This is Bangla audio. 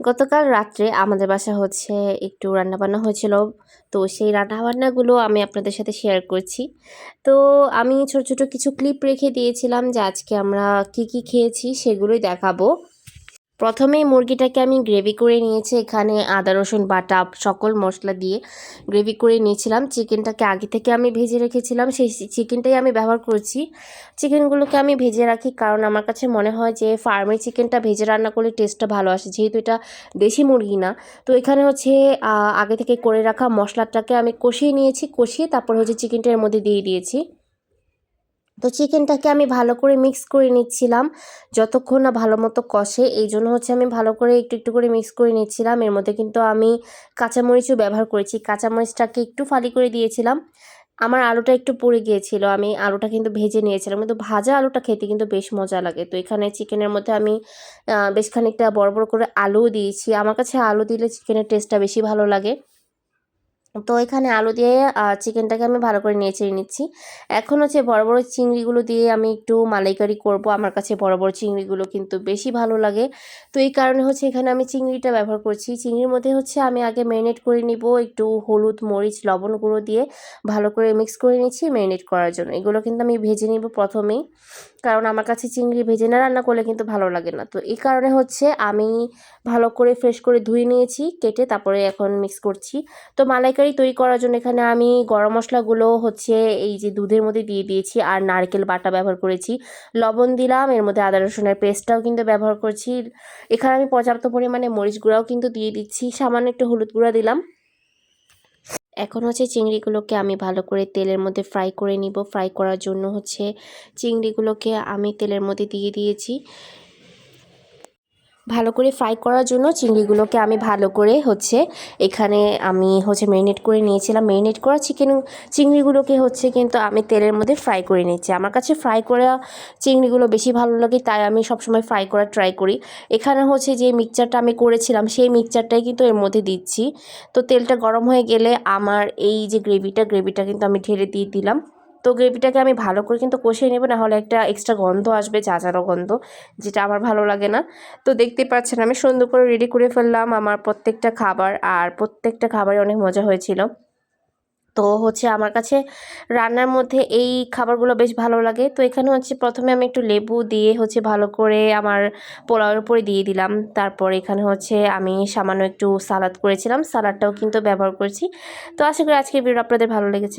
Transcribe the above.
গতকাল রাত্রে আমাদের বাসা হচ্ছে একটু রান্নাবান্না হয়েছিল। তো সেই রান্নাবান্নাগুলো আমি আপনাদের সাথে শেয়ার করছি। তো আমি ছোট ছোট কিছু ক্লিপ রেখে দিয়েছিলাম যে আজকে আমরা কি কি খেয়েছি সেগুলোই দেখাবো। প্রথমেই মুরগিটাকে আমি গ্রেভি করে নিয়েছি, এখানে আদা, রসুন, বাটা, সকল মশলা দিয়ে গ্রেভি করে নিয়েছিলাম। চিকেনটাকে আগে থেকে আমি ভেজে রেখেছিলাম, সেই চিকেনটাই আমি ব্যবহার করছি। চিকেনগুলোকে আমি ভেজে রাখি কারণ আমার কাছে মনে হয় যে ফার্মের চিকেনটা ভেজে রান্না করলে টেস্টটা ভালো আসে, যেহেতু এটা দেশি মুরগি না। তো এখানে হচ্ছে আগে থেকে করে রাখা মশলাটাকে আমি কষিয়ে নিয়েছি, কষিয়ে তারপর হচ্ছে চিকেনটা এর মধ্যে দিয়ে দিয়েছি। তো চিকেনটাকে আমি ভালো করে মিক্স করে নিচ্ছিলাম। যতক্ষণ না ভালো মতো কষে, এই জন্য হচ্ছে আমি ভালো করে একটু একটু করে মিক্স করে নিচ্ছিলাম। এর মধ্যে কিন্তু আমি কাঁচামরিচও ব্যবহার করেছি। কাঁচামরিচটাকে একটু ফালি করে দিয়েছিলাম। আমার আলুটা একটু পড়ে গিয়েছিল। আমি আলুটা কিন্তু ভেজে নিয়েছিলাম। কিন্তু ভাজা আলুটা খেতে কিন্তু বেশ মজা লাগে। তো এখানে চিকেনের মধ্যে আমি বেশ খানিকটা বড় বড় করে আলুও দিয়েছি। আমার কাছে আলু দিলে চিকেনের টেস্টটা বেশি ভালো লাগে। তো এখানে আলু দিয়ে চিকেনটাকে আমি ভালো করে নেড়ে নিচ্ছি। এখন হচ্ছে বড় বড় চিংড়িগুলো দিয়ে আমি একটু মালাইকারি করব। আমার কাছে বড় বড় চিংড়িগুলো কিন্তু বেশি ভালো লাগে। তো এই কারণে হচ্ছে এখানে আমি চিংড়িটা ব্যবহার করছি। চিংড়ির মধ্যে হচ্ছে আমি আগে ম্যারিনেট করে নিব একটু হলুদ, মরিচ, লবণ গুঁড়ো দিয়ে ভালো করে মিক্স করে নিচ্ছি ম্যারিনেট করার জন্য। এগুলো কিন্তু আমি ভেজে নিব প্রথমেই, কারণ আমার কাছে চিংড়ি ভেজে না রান্না করলে কিন্তু ভালো লাগে না। তো এই কারণে হচ্ছে আমি ভালো করে ফ্রেশ করে ধুয়ে নিয়েছি, কেটে তারপরে এখন মিক্স করছি। তো মালাইকারি তৈরি করার জন্য এখানে আমি গরম মশলাগুলো হচ্ছে এই যে দুধের মধ্যে দিয়ে দিয়েছি আর নারকেল বাটা ব্যবহার করেছি। লবণ দিলাম, এর মধ্যে আদা, রসুনের পেস্টটাও কিন্তু ব্যবহার করছি। এখানে আমি পর্যাপ্ত পরিমাণে মরিচ গুঁড়াও কিন্তু দিয়ে দিচ্ছি, সামান্য একটু হলুদ গুঁড়া দিলাম। এখন হচ্ছে চিংড়িগুলোকে আমি ভালো করে তেলের মধ্যে ফ্রাই করে নিব। ফ্রাই করার জন্য হচ্ছে চিংড়িগুলোকে আমি তেলের মধ্যে দিয়ে দিয়েছি। ভালো করে ফ্রাই করার জন্য চিংড়িগুলোকে আমি ভালো করে হচ্ছে এখানে আমি হচ্ছে ম্যারিনেট করে নিয়েছিলাম। ম্যারিনেট করা চিকেন চিংড়িগুলোকে হচ্ছে কিন্তু আমি তেলের মধ্যে ফ্রাই করে নিচ্ছি। আমার কাছে ফ্রাই করা চিংড়িগুলো বেশি ভালো লাগে, তাই আমি সবসময় ফ্রাই করার ট্রাই করি। এখানে হচ্ছে যে মিক্সচারটা আমি করেছিলাম, সেই মিক্সচারটাই কিন্তু এর মধ্যে দিচ্ছি। তো তেলটা গরম হয়ে গেলে আমার এই যে গ্রেভিটা গ্রেভিটা কিন্তু আমি ঢেলে দিয়ে দিলাম। তো গ্রেভিটাকে আমি ভালো করে কিন্তু কষিয়ে নেব, নাহলে একটা এক্সট্রা গন্ধ আসবে, চাচারও গন্ধ, যেটা আমার ভালো লাগে না। তো দেখতে পাচ্ছেন আমি সুন্দর করে রেডি করে ফেললাম আমার প্রত্যেকটা খাবার, আর প্রত্যেকটা খাবারই অনেক মজা হয়েছিল। তো হচ্ছে আমার কাছে রান্নার মধ্যে এই খাবারগুলো বেশ ভালো লাগে। তো এখানে হচ্ছে প্রথমে আমি একটু লেবু দিয়ে হচ্ছে ভালো করে আমার পোলাওয়ের উপরে দিয়ে দিলাম। তারপর এখানে হচ্ছে আমি সামান্য একটু সালাদ করেছিলাম, সালাদটাও কিন্তু ব্যবহার করেছি। তো আশা করি আজকের ভিডিও আপনাদের ভালো লেগেছে।